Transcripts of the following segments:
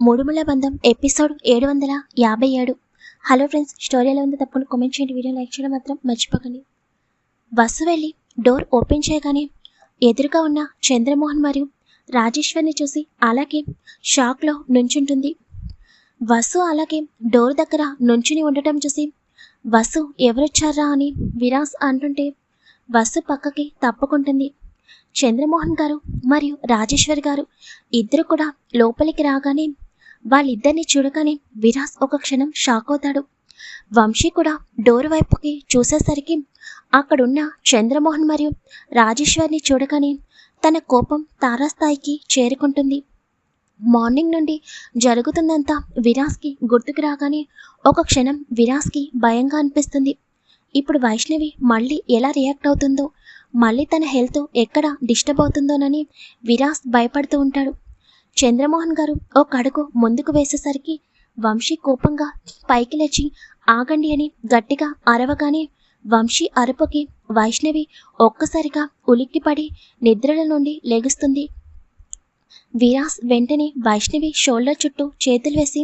మూడుముల బంధం ఎపిసోడ్ ఏడు వందల యాభై ఏడు. హలో ఫ్రెండ్స్ స్టోరీ ఎలా ఉంది తప్పకుండా కామెంట్ చేయండి. వీడియో లైక్ చేయడం మాత్రం మర్చిపోకండి. బస్సు వెళ్ళి డోర్ ఓపెన్ చేయగానే ఎదురుగా ఉన్న చంద్రమోహన్ మరియు రాజేశ్వర్ని చూసి అలాగే షాక్లో నుంచుంటుంది. వసు అలాగే డోర్ దగ్గర నుంచుని ఉండటం చూసి వసు ఎవరొచ్చారా అని విరాస్ అంటుంటే వసు పక్కకి తప్పుకుంటుంది. చంద్రమోహన్ గారు మరియు రాజేశ్వర్ గారు ఇద్దరు కూడా లోపలికి రాగానే వాళ్ళిద్దరిని చూడగానే విరాస్ ఒక క్షణం షాక్ అవుతాడు. వంశీ కూడా డోర్ వైపుకి చూసేసరికి అక్కడున్న చంద్రమోహన్ మరియు రాజేశ్వర్ని చూడగానే తన కోపం తారాస్థాయికి చేరుకుంటుంది. మార్నింగ్ నుండి జరుగుతుందంతా విరాస్కి గుర్తుకు రాగానే ఒక క్షణం విరాస్కి భయంగా అనిపిస్తుంది. ఇప్పుడు వైష్ణవి మళ్ళీ ఎలా రియాక్ట్ అవుతుందో మళ్ళీ తన హెల్త్ ఎక్కడ డిస్టర్బ్ అవుతుందోనని విరాస్ భయపడుతూ ఉంటాడు. చంద్రమోహన్ గారు ఒక అడుగు ముందుకు వేసేసరికి వంశీ కోపంగా పైకి లేచి ఆగండి అని గట్టిగా అరవగానే వంశీ అరుపుకి వైష్ణవి ఒక్కసారిగా ఉలిక్కిపడి నిద్రల నుండి లెగుస్తుంది. విరాస్ వెంటనే వైష్ణవి షోల్డర్ చుట్టూ చేతులు వేసి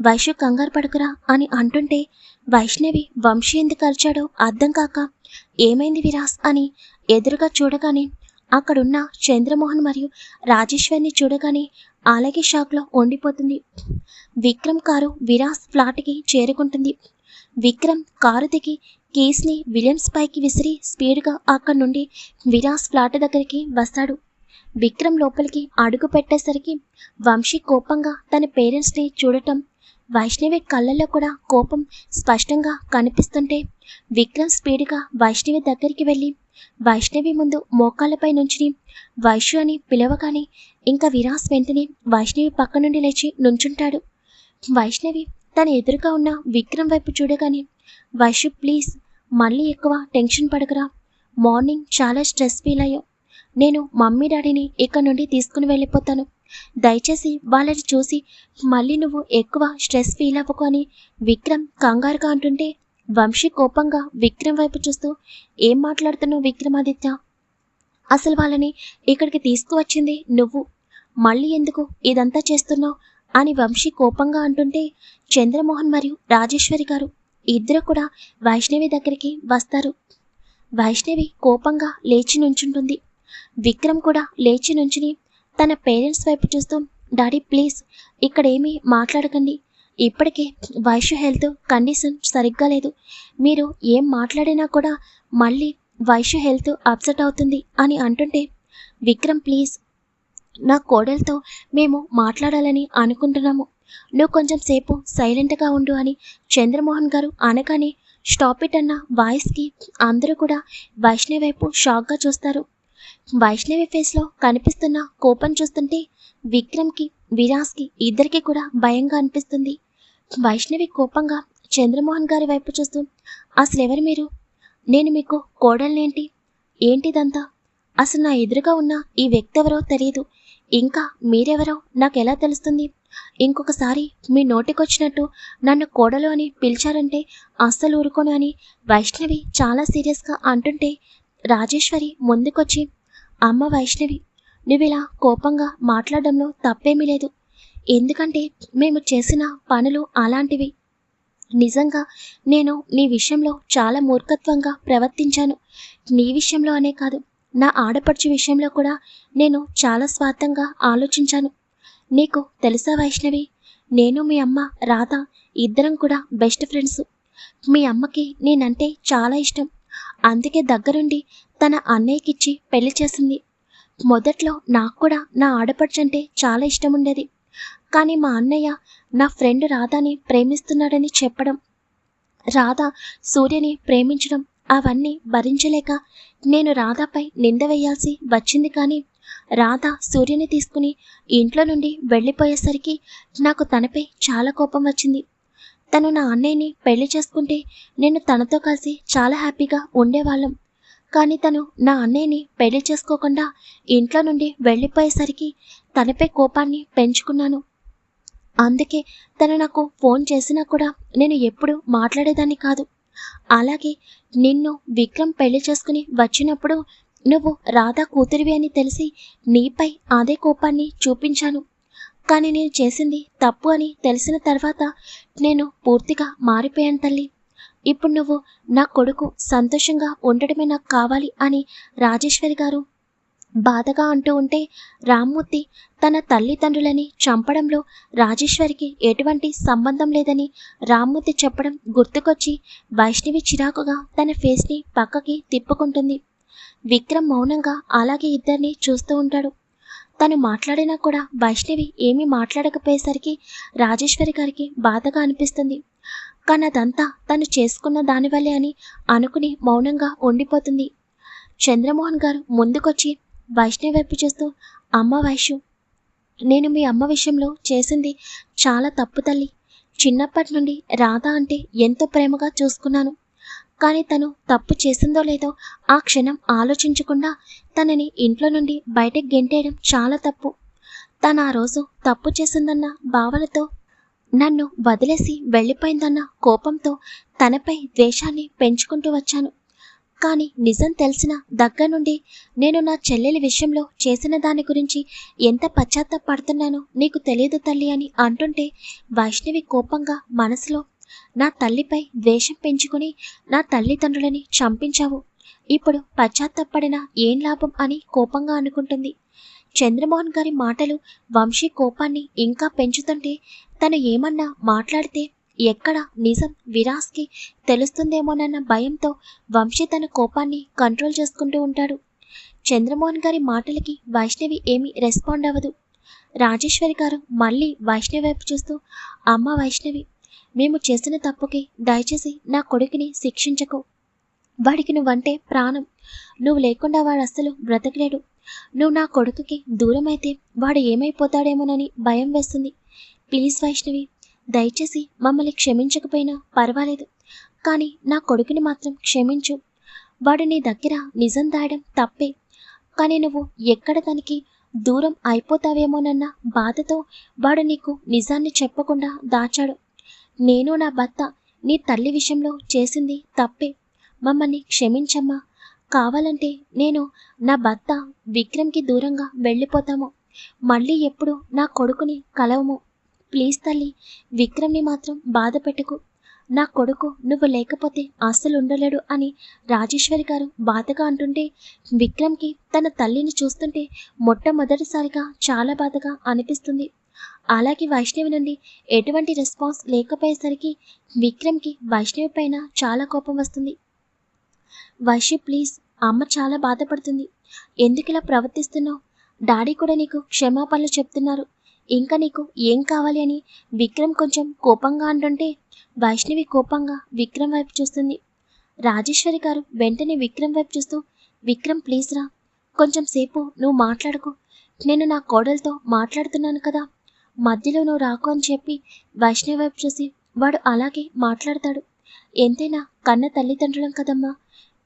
వైషు కంగారు పడుకురా అని అంటుంటే వైష్ణవి వంశీ ఎందుకు అరిచాడో అర్థం కాక ఏమైంది విరాస్ అని ఎదురుగా చూడగానే అక్కడున్న చంద్రమోహన్ మరియు రాజేశ్వర్ని చూడగానే అలాగే షాక్లో ఉండిపోతుంది. విక్రమ్ కారు విరాస్ ఫ్లాట్కి చేరుకుంటుంది. విక్రమ్ కారు దిగి కీస్ని విలియమ్స్ పైకి విసిరి స్పీడ్గా అక్కడి నుండి విరాస్ ఫ్లాట్ దగ్గరికి వస్తాడు. విక్రమ్ లోపలికి అడుగు పెట్టేసరికి వంశీ కోపంగా తన పేరెంట్స్ని చూడటం వైష్ణవి కళ్ళల్లో కూడా కోపం స్పష్టంగా కనిపిస్తుంటే విక్రమ్ స్పీడ్గా వైష్ణవి దగ్గరికి వెళ్ళి వైష్ణవి ముందు మోకాళ్ళపై నుంచి వైష్ణు అని పిలవగానే ఇంకా విరాస్ వెంటనే వైష్ణవి పక్క నుండి లేచి నుంచుంటాడు. వైష్ణవి తన ఎదురుగా ఉన్న విక్రమ్ వైపు చూడగానే వైషు ప్లీజ్ మళ్ళీ ఎక్కువ టెన్షన్ పడకురా. మార్నింగ్ చాలా స్ట్రెస్ ఫీల్ అయ్యావు. నేను మమ్మీ డాడీని ఇక్కడ నుండి తీసుకుని వెళ్ళిపోతాను. దయచేసి వాళ్ళని చూసి మళ్ళీ నువ్వు ఎక్కువ స్ట్రెస్ ఫీల్ అవ్వకు అని విక్రమ్ కంగారుగా అంటుంటే వంశీ కోపంగా విక్రమ్ వైపు చూస్తూ ఏం మాట్లాడుతున్నావు విక్రమాదిత్య అసలు వాళ్ళని ఇక్కడికి తీసుకువచ్చింది నువ్వు. మళ్ళీ ఎందుకు ఇదంతా చేస్తున్నావు? అని వంశీ కోపంగా అంటుంటే చంద్రమోహన్ మరియు రాజేశ్వరి గారు ఇద్దరు కూడా వైష్ణవి దగ్గరికి వస్తారు. వైష్ణవి కోపంగా లేచి నుంచుంటుంది. విక్రమ్ కూడా లేచి నుంచుని తన పేరెంట్స్ వైపు చూస్తూ డాడీ ప్లీజ్ ఇక్కడ మాట్లాడకండి. ఇప్పటికే వైశ్య హెల్త్ కండిషన్ సరిగ్గా లేదు. మీరు ఏం మాట్లాడినా కూడా మళ్ళీ వైశ్య హెల్త్ అప్సెట్ అవుతుంది అని అంటుంటే విక్రమ్ ప్లీజ్ నా కోడలతో మేము మాట్లాడాలని అనుకుంటున్నాము. నువ్వు కొంచెం సేపు సైలెంట్గా ఉండు అని చంద్రమోహన్ గారు అనగానే స్టాప్ ఇట్ అన్న వాయిస్కి అందరూ కూడా వైష్ణవి వైపు షాక్గా చూస్తారు. వైష్ణవి ఫేస్లో కనిపిస్తున్న కోపం చూస్తుంటే విక్రమ్కి విరాస్కి ఇద్దరికి కూడా భయంగా అనిపిస్తుంది. వైష్ణవి కోపంగా చంద్రమోహన్ గారి వైపు చూస్తూ అసలు ఎవరు మీరు? నేను మీకు కోడల్నేంటి? ఏంటిదంతా? అసలు నా ఎదురుగా ఉన్న ఈ వ్యక్తి ఎవరో తెలియదు ఇంకా మీరెవరో నాకు ఎలా తెలుస్తుంది? ఇంకొకసారి మీ నోటికొచ్చినట్టు నన్ను కోడలు అని పిలిచారంటే అస్సలు ఊరుకోను అని వైష్ణవి చాలా సీరియస్గా అంటుంటే రాజేశ్వరి ముందుకొచ్చి అమ్మ వైష్ణవి నువ్వు ఇలా కోపంగా మాట్లాడడంలో తప్పేమీ లేదు. ఎందుకంటే మేము చేసిన పనులు అలాంటివి. నిజంగా నేను నీ విషయంలో చాలా మూర్ఖత్వంగా ప్రవర్తించాను. నీ విషయంలో అనే కాదు నా ఆడపడుచు విషయంలో కూడా నేను చాలా స్వార్థంగా ఆలోచించాను. నీకు తెలుసా వైష్ణవి నేను మీ అమ్మ రాధ ఇద్దరం కూడా బెస్ట్ ఫ్రెండ్స్. మీ అమ్మకి నేనంటే చాలా ఇష్టం. అందుకే దగ్గరుండి తన అన్నయ్యకిచ్చి పెళ్ళి చేసింది. మొదట్లో నాకు కూడా నా ఆడపడుచంటే చాలా ఇష్టం ఉండేది కానీ మా అన్నయ్య నా ఫ్రెండ్ రాధాని ప్రేమిస్తున్నాడని చెప్పడం రాధ సూర్యని ప్రేమించడం అవన్నీ భరించలేక నేను రాధాపై నింద వేయాల్సి వచ్చింది కానీ రాధ సూర్యని తీసుకుని ఇంట్లో నుండి వెళ్ళిపోయేసరికి నాకు తనపై చాలా కోపం వచ్చింది. తను నా అన్నయ్యని పెళ్ళి చేసుకుంటే నేను తనతో కలిసి చాలా హ్యాపీగా ఉండేవాళ్ళం. కానీ తను నా అన్నయ్యని పెళ్ళి చేసుకోకుండా ఇంట్లో నుండి వెళ్ళిపోయేసరికి తనపై కోపాన్ని పెంచుకున్నాను. అందుకే తను నాకు ఫోన్ చేసినా కూడా నేను ఎప్పుడు మాట్లాడేదాన్ని కాదు. అలాగే నిన్ను విక్రమ్ పెళ్ళి చేసుకుని వచ్చినప్పుడు నువ్వు రాధా కూతురివి అని తెలిసి నీపై అదే కోపాన్ని చూపించాను. కానీ నేను చేసింది తప్పు అని తెలిసిన తర్వాత నేను పూర్తిగా మారిపోయాను తల్లి. ఇప్పుడు నువ్వు నా కొడుకు సంతోషంగా ఉండడమే నాకు కావాలి అని రాజేశ్వరి గారు బాధగా అంటూ ఉంటే రామ్మూర్తి తన తల్లిదండ్రులని చంపడంలో రాజేశ్వరికి ఎటువంటి సంబంధం లేదని రామ్మూర్తి చెప్పడం గుర్తుకొచ్చి వైష్ణవి చిరాకుగా తన ఫేస్ని పక్కకి తిప్పుకుంటుంది. విక్రమ్ మౌనంగా అలాగే ఇద్దరిని చూస్తూ ఉంటాడు. తను మాట్లాడినా కూడా వైష్ణవి ఏమీ మాట్లాడకపోయేసరికి రాజేశ్వరి గారికి బాధగా అనిపిస్తుంది. కానీ అదంతా తను చేసుకున్న దానివల్లే అని అనుకుని మౌనంగా ఉండిపోతుంది. చంద్రమోహన్ గారు ముందుకొచ్చి వైష్ణవి వైపు చూస్తూ అమ్మ వైష్ణు నేను మీ అమ్మ విషయంలో చేసింది చాలా తప్పు తల్లి. చిన్నప్పటి నుండి రాధ అంటే ఎంతో ప్రేమగా చూసుకున్నాను. కానీ తను తప్పు చేసిందో లేదో ఆ క్షణం ఆలోచించకుండా తనని ఇంట్లో నుండి బయటకు గెంటేయడం చాలా తప్పు. తను ఆ రోజు తప్పు చేసిందన్న భావనతో నన్ను వదిలేసి వెళ్ళిపోయిందన్న కోపంతో తనపై ద్వేషాన్ని పెంచుకుంటూ వచ్చాను. కానీ నిజం తెలిసిన దగ్గర నుండి నేను నా చెల్లెలి విషయంలో చేసిన దాని గురించి ఎంత పశ్చాత్తాపడుతున్నానో నీకు తెలియదు తల్లి అని అంటుంటే వైష్ణవి కోపంగా మనసులో నా తల్లిపై ద్వేషం పెంచుకుని నా తల్లిదండ్రులని చంపించావు. ఇప్పుడు పశ్చాత్తపడిన ఏం లాభం అని కోపంగా అనుకుంటుంది. చంద్రమోహన్ గారి మాటలు వంశీ కోపాన్ని ఇంకా పెంచుతుంటే తను ఏమన్నా మాట్లాడితే ఎక్కడ నిజం విరాస్కి తెలుస్తుందేమోనన్న భయంతో వంశీ తన కోపాన్ని కంట్రోల్ చేసుకుంటూ ఉంటాడు. చంద్రమోహన్ గారి మాటలకి వైష్ణవి ఏమీ రెస్పాండ్ అవ్వదు. రాజేశ్వరి గారు మళ్ళీ వైష్ణవి వైపు చూస్తూ అమ్మ వైష్ణవి మేము చేసిన తప్పుకి దయచేసి నా కొడుకుని శిక్షించకు. వాడికి నువ్వంటే ప్రాణం. నువ్వు లేకుండా వాడు అస్సలు బ్రతకలేడు. నువ్వు నా కొడుకుకి దూరమైతే వాడు ఏమైపోతాడేమోనని భయం వేస్తుంది. ప్లీజ్ వైష్ణవి దయచేసి మమ్మల్ని క్షమించకపోయినా పర్వాలేదు. కానీ నా కొడుకుని మాత్రం క్షమించు. వాడు నీ దగ్గర నిజం దాయడం తప్పే. కానీ నువ్వు ఎక్కడ తనకి దూరం అయిపోతావేమోనన్న బాధతో వాడు నీకు నిజాన్ని చెప్పకుండా దాచాడు. నేను నా భర్త నీ తల్లి విషయంలో చేసింది తప్పే. మమ్మల్ని క్షమించమ్మా. కావాలంటే నేను నా భర్త విక్రమ్కి దూరంగా వెళ్ళిపోతాము. మళ్ళీ ఎప్పుడు నా కొడుకుని కలవము. ప్లీజ్ తల్లి విక్రమ్ని మాత్రం బాధ పెట్టుకు. నా కొడుకు నువ్వు లేకపోతే అస్సలు ఉండలేడు అని రాజేశ్వరి గారు బాధగా అంటుంటే విక్రమ్కి తన తల్లిని చూస్తుంటే మొట్టమొదటిసారిగా చాలా బాధగా అనిపిస్తుంది. అలాగే వైష్ణవి నుండి ఎటువంటి రెస్పాన్స్ లేకపోయేసరికి విక్రమ్కి వైష్ణవి పైన చాలా కోపం వస్తుంది. వైష్ణవి ప్లీజ్ అమ్మ చాలా బాధపడుతుంది. ఎందుకు ఇలా ప్రవర్తిస్తున్నావు? డాడీ కూడా నీకు క్షమాపణలు చెప్తున్నారు. ఇంకా నీకు ఏం కావాలి అని విక్రమ్ కొంచెం కోపంగా అంటుంటే వైష్ణవి కోపంగా విక్రమ్ వైపు చూస్తుంది. రాజేశ్వరి గారు వెంటనే విక్రమ్ వైపు చూస్తూ విక్రమ్ ప్లీజ్ రా. కొంచెం సేపు నువ్వు మాట్లాడుకో. నేను నా కోడలతో మాట్లాడుతున్నాను కదా. మధ్యలో నువ్వు రాకు అని చెప్పి వైష్ణవి వైపు చూసి వాడు అలాగే మాట్లాడతాడు. ఎంతైనా కన్న తల్లిదండ్రులం కదమ్మా.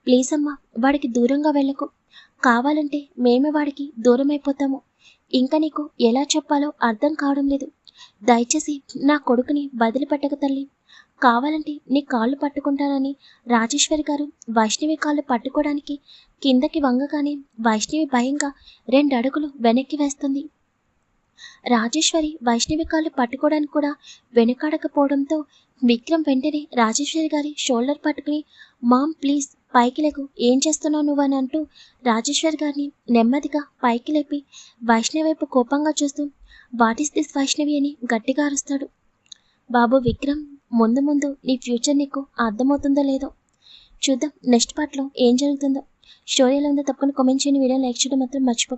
ప్లీజ్ అమ్మా వాడికి దూరంగా వెళ్ళకు. కావాలంటే మేమే వాడికి దూరం అయిపోతాము ఇంకా నీకు ఎలా చెప్పాలో అర్థం కావడం లేదు. దయచేసి నా కొడుకుని వదిలిపెట్టక తల్లి. కావాలంటే నీ కాళ్ళు పట్టుకుంటానని రాజేశ్వరి గారు వైష్ణవి కాళ్ళు పట్టుకోవడానికి కిందకి వంగగానే వైష్ణవి భయంగా రెండు అడుగులు వెనక్కి వేస్తుంది. రాజేశ్వరి వైష్ణవి కాళ్ళు పట్టుకోవడానికి కూడా వెనుకాడకపోవడంతో విక్రమ్ వెంటనే రాజేశ్వరి గారి షోల్డర్ పట్టుకుని మామ్ ప్లీజ్ పైకి లేకు. ఏం చేస్తున్నావు నువ్వు? అని అంటూ రాజేశ్వరి గారిని నెమ్మదిగా పైకి లేపి వైష్ణవి వైపు కోపంగా చూస్తూ వాట్ ఈస్ దిస్ వైష్ణవి? అని గట్టిగా అరుస్తాడు. బాబు విక్రమ్ ముందు ముందు నీ ఫ్యూచర్ నీకు అర్థమవుతుందో లేదో చూద్దాం. నెక్స్ట్ పార్ట్లో ఏం జరుగుతుందో. స్టోరీ ఎలా ఉందో తప్పకుండా కామెంట్ చేయండి. వీడియో లైక్ చేయడం మాత్రం మర్చిపో